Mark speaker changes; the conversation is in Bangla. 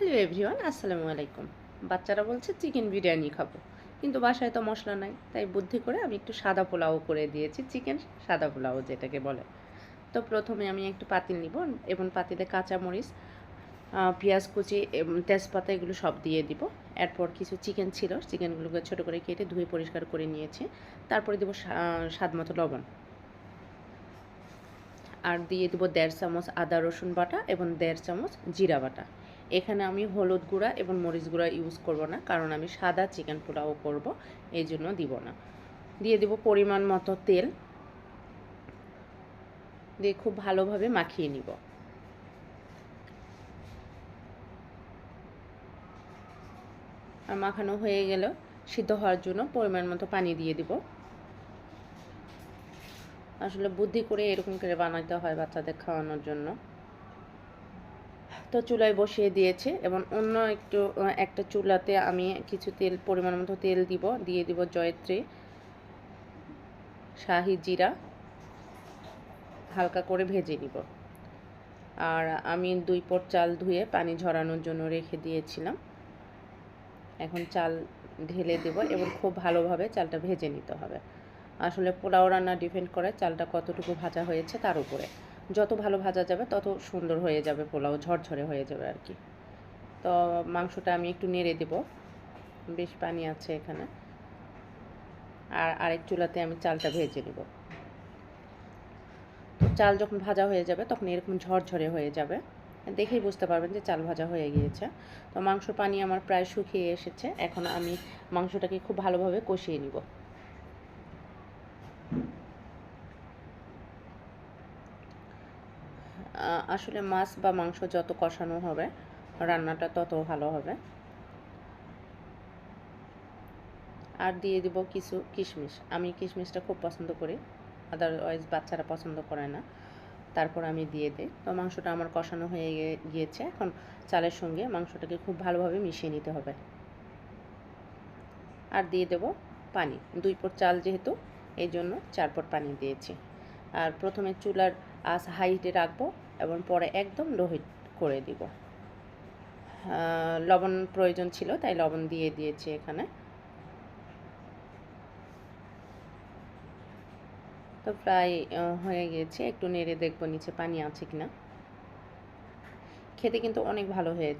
Speaker 1: হ্যালো এভরিওয়ান আসসালামু আলাইকুম বাচ্চারা বলছে চিকেন বিরিয়ানি খাব। কিন্তু বাসায় তো মশলা নাই, তাই বুদ্ধি করে আমি একটু সাদা পোলাও করে দিয়েছি চিকেন সাদা পোলাও যেটাকে বলে। তো প্রথমে আমি একটু পাতিল নিব, এবং পাতিলে কাঁচামরিচ পেঁয়াজ কুচি তেজপাতা এগুলো সব দিয়ে দিব। এরপর কিছু চিকেন ছিল চিকেনগুলোকে ছোটো করে কেটে ধুয়ে পরিষ্কার করে নিয়েছি। তারপরে দেবো স্বাদ মতো লবণ। আর দিয়ে দেবো দেড় চামচ আদা রসুন বাটা, এবং দেড় চামচ জিরা বাটা। এখানে আমি হলুদ গুঁড়া এবং মরিচ গুঁড়া ইউজ করব না, কারণ আমি সাদা চিকেন পোলাও করব, এই জন্য দিব না। দিয়ে দেবো পরিমাণ মতো তেল। দিয়ে খুব ভালোভাবে মাখিয়ে নিব। আর মাখানো হয়ে গেল, সিদ্ধ হওয়ার জন্য পরিমাণ মতো পানি দিয়ে দিব। আসলে বুদ্ধি করে এরকম করে বানাতে হয় বাচ্চাদের খাওয়ানোর জন্য। তো চুলায় বসিয়ে দিয়েছে এবং অন্য একটু একটা চুলাতে আমি কিছু তেল, পরিমাণ মতো তেল দিব, দিয়ে দিব জয়ত্রী, শাহি জিরা, হালকা করে ভেজে নিব। আর আমি দুই পট চাল ধুয়ে পানি ঝরানোর জন্য রেখে দিয়েছিলাম। এখন চাল ঢেলে দেব এবং খুব ভালোভাবে চালটা ভেজে নিতে হবে। আসলে পোলাও রান্না ডিপেন্ড করে চালটা কতটুকু ভাজা হয়েছে তার উপরে। যত ভালো ভাজা যাবে, তত সুন্দর হয়ে যাবে পোলাও, ঝরঝরে হয়ে যাবে আর কি। তো মাংসটা আমি একটু নেড়ে দেব। বেশ পানি আছে এখানে। আর আরেক চুলাতে আমি চালটা ভেজে নেব। তো চাল যখন ভাজা হয়ে যাবে, তখন এরকম ঝরঝরে হয়ে যাবে। দেখেই বুঝতে পারবেন যে চাল ভাজা হয়ে গিয়েছে। তো মাংস পানি আমার প্রায় শুকিয়ে এসেছে। এখন আমি মাংসটাকে খুব ভালোভাবে কষিয়ে নিব। আসলে মাছ বা মাংস যত কষানো হবে, রান্নাটা তত ভালো হবে। আর দিয়ে দিব কিছু কিশমিশ। আমি কিশমিশটা খুব পছন্দ করি আদারওয়াইজ বাচ্চারা পছন্দ করে না। তারপর আমি দিয়ে দিই। তো মাংসটা আমার কষানো হয়ে গিয়েছে। এখন চালের সঙ্গে মাংসটাকে খুব ভালোভাবে মিশিয়ে নিতে হবে। আর দিয়ে দেব পানি। দুই পট চাল যেহেতু, এই জন্য চার পট পানি দিয়েছি। আর প্রথমে চুলার আস হাইটে রাখব। এবং পরে একদম লোহিত করে দিব। লবণ প্রয়োজন ছিল, তাই লবণ দিয়ে দিয়েছি এখানে। তো প্রায় হয়ে গিয়েছে একটু নেড়ে দেখব নিচে পানি আছে কিনা। খেতে কিন্তু অনেক ভালো হয়েছে।